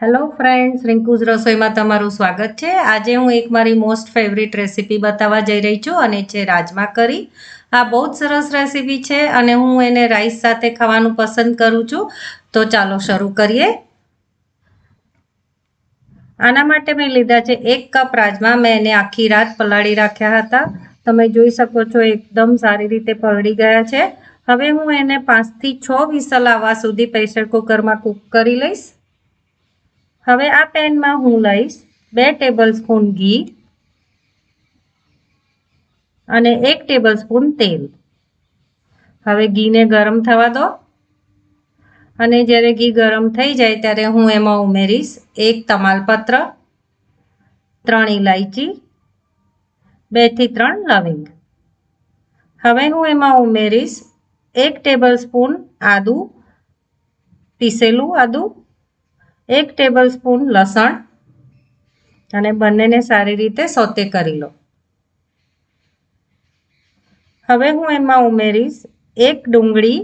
Hello friends રિંકુઝ રસોઈમાં તમારું સ્વાગત છે આજે હું એક મારી મોસ્ટ ફેવરિટ રેસીપી બતાવવા જઈ રહી છું અને છે રાજમા કરી આ બહુ જ સરસ રેસીપી છે અને હું એને રાઈસ સાથે ખાવાનું પસંદ કરું છું તો ચાલો શરૂ કરીએ આના માટે મેં લીધા છે એક કપ રાજમા મેં એને આખી રાત પલાળી રાખ્યા હતા તમે જોઈ શકો છો એકદમ સારી રીતે પલળી ગયા છે હવે હું એને પાંચથી છ વિસલ આવવા સુધી પ્રેશર કુકરમાં કૂક કરી લઈશ હવે આ પેનમાં હું લઈશ બે ટેબલ સ્પૂન ઘી અને એક ટેબલ સ્પૂન તેલ. હવે ઘીને ગરમ થવા દો. અને જ્યારે ઘી ગરમ થઈ જાય ત્યારે હું એમાં ઉમેરીશ એક તમાલપત્ર, ત્રણ ઇલાયચી બેથી ત્રણ લવિંગ. હવે હું એમાં ઉમેરીશ એક ટેબલ સ્પૂન આદું, પીસેલું આદુ એક ટેબલ સ્પૂન લસણ અને બંનેને સારી રીતે સોતે કરી લો. હવે હું એમાં ઉમેરીશ એક ડુંગળી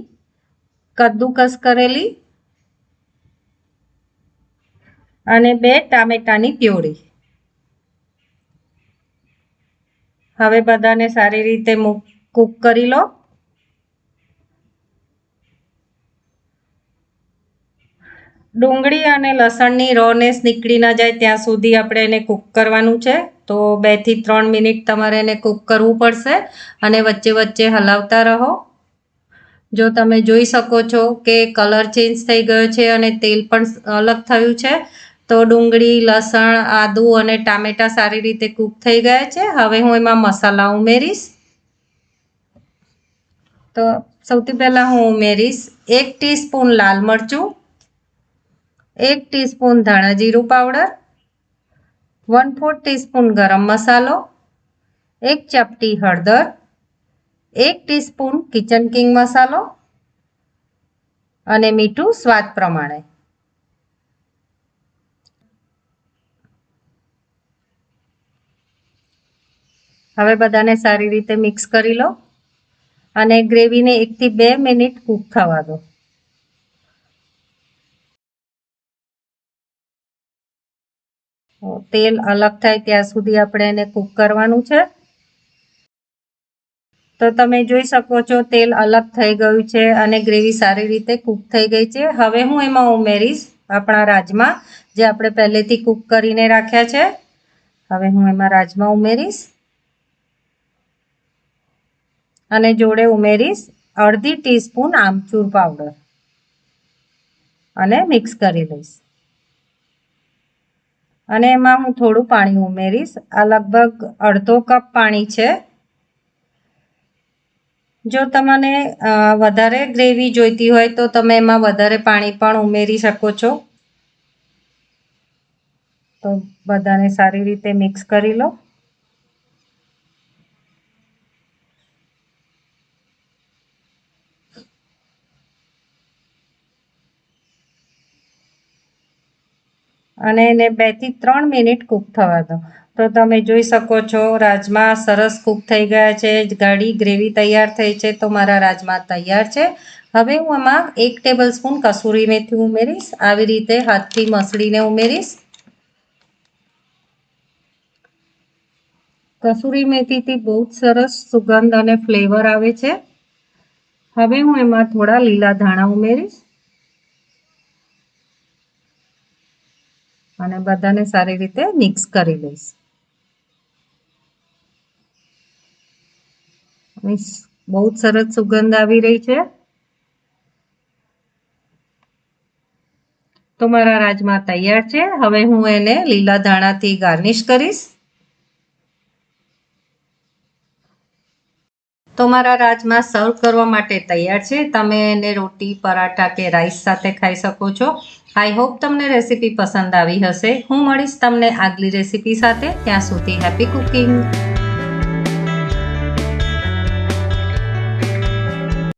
કદ્દુકસ કરેલી અને બે ટામેટાની પ્યોરી. હવે બધાને સારી રીતે કૂક કરી લો. ડુંગળી અને લસણની રોનેસ નીકળી ના જાય ત્યાં સુધી આપણે એને કૂક કરવાનું છે. તો બેથી ત્રણ મિનિટ તમારે એને કૂક કરવું પડશે અને વચ્ચે વચ્ચે હલાવતા રહો. જો તમે જોઈ શકો છો કે કલર ચેન્જ થઈ ગયો છે અને તેલ પણ અલગ થયું છે, તો ડુંગળી, લસણ, આદુ અને ટામેટા સારી રીતે કૂક થઈ ગયા છે. હવે હું એમાં મસાલા ઉમેરીશ. તો સૌથી પહેલાં હું ઉમેરીશ એક ટીસ્પૂન લાલ મરચું. એક ટીસ્પૂન ધાણા જીરું પાવડર, વન ફોર્થ ટીસ્પૂન ગરમ મસાલો, એક ચપટી હળદર, એક ટીસ્પૂન કિચન કિંગ મસાલો અને મીઠું સ્વાદ પ્રમાણે. હવે બધાને સારી રીતે મિક્સ કરી લો અને ગ્રેવીને એકથી બે મિનિટ કૂક થવા દો. તેલ અલગ થાય ત્યાં સુધી આપણે એને કૂક કરવાનું છે. તો તમે જોઈ શકો છો તેલ અલગ થઈ ગયું છે અને ગ્રેવી સારી રીતે કૂક થઈ ગઈ છે. હવે હું એમાં ઉમેરીશ આપણા રાજમા, જે આપણે પહેલેથી કૂક કરીને રાખ્યા છે. હવે હું એમાં રાજમા ઉમેરીશ. અને જોડે ઉમેરીશ અડધી ટીસ્પૂન આમચૂર પાવડર. અને મિક્સ કરી લઈશ. અને એમાં હું થોડું પાણી ઉમેરીશ. આ લગભગ અડધો કપ પાણી છે. જો તમને વધારે ગ્રેવી જોઈતી હોય તો તમે એમાં વધારે પાણી પણ ઉમેરી શકો છો. તો બધાને સારી રીતે મિક્સ કરી લો. અને એને બેથી ત્રણ મિનિટ કૂક થવા દો. તો તમે જોઈ શકો છો, રાજમા સરસ કૂક થઈ ગયા છે ગાઢી ગ્રેવી તૈયાર થઈ છે, તો મારા રાજમા તૈયાર છે. હવે હું આમાં એક ટેબલ સ્પૂન કસૂરી મેથી ઉમેરીશ, આવી રીતે હાથથી મસળીને ઉમેરીશ. કસૂરી મેથીથી બહુ જ સરસ સુગંધ અને ફ્લેવર આવે છે. હવે હું એમાં થોડા લીલા ધાણા ઉમેરીશ. અને બધાને સારી રીતે મિક્સ કરી લઈશ. બહુ જ સરસ સુગંધ આવી રહી છે. તો મારા રાજમા તૈયાર છે. હવે હું એને લીલા ધાણાથી ગાર્નિશ કરીશ. તો મારા રાજમાં સર્વ કરવા માટે તૈયાર છે. તમે એને રોટી, પરાઠા કે રાઈસ સાથે ખાઈ શકો છો. આઈ હોપ તમને રેસીપી પસંદ આવી હશે. હું મળીશ તમને આગલી રેસીપી સાથે. ત્યાં સુધી હેપી કુકિંગ